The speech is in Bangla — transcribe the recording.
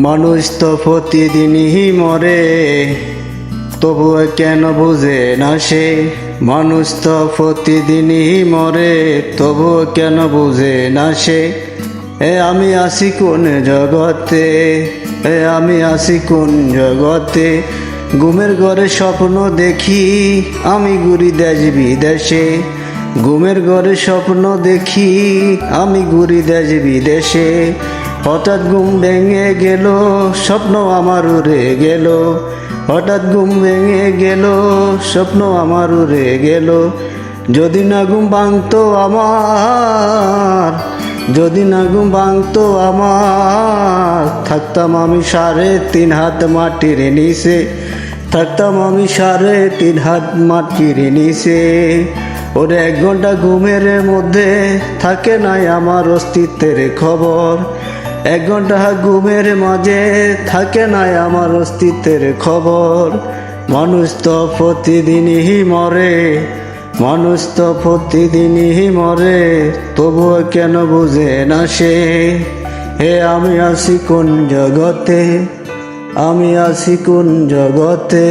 মানুষ তো প্রতিদিনই মরে, তবুও কেন বুঝে না সে? মানুষ তো প্রতিদিনই মরে, তবুও কেন বুঝে না সে? এ আমি আসি কোন জগতে, এ আমি আসি কোন জগতে? ঘুমের ঘরে স্বপ্ন দেখি, আমি ঘুরি দেশ বিদেশে। ঘুমের ঘরে স্বপ্ন দেখি, আমি ঘুরি দেশ বিদেশে। হঠাৎ ঘুম ভেঙে গেল, স্বপ্ন আমার উড়ে গেল। হঠাৎ ঘুম ভেঙে গেল, স্বপ্ন আমার উড়ে গেল। যদি না ঘুম ভাঙতো আমার, যদি না ঘুম ভাঙতো আমার, থাকতাম আমি সাড়ে তিন হাত মাটির নিচে। থাকতাম আমি সাড়ে তিন হাত মাটির নিচে। ওর এক ঘণ্টা ঘুমের মধ্যে থাকে নাই আমার অস্তিত্বের খবর। এক ঘণ্টা ঘুমের মাঝে থাকে নাই আমার অস্তিত্বের খবর। মানুষ তো প্রতিদিনই মরে, মানুষ তো প্রতিদিনই মরে, তবুও কেন বুঝে না সে? হে, আমি আছি কোন জগতে? আমি আছি কোন জগতে?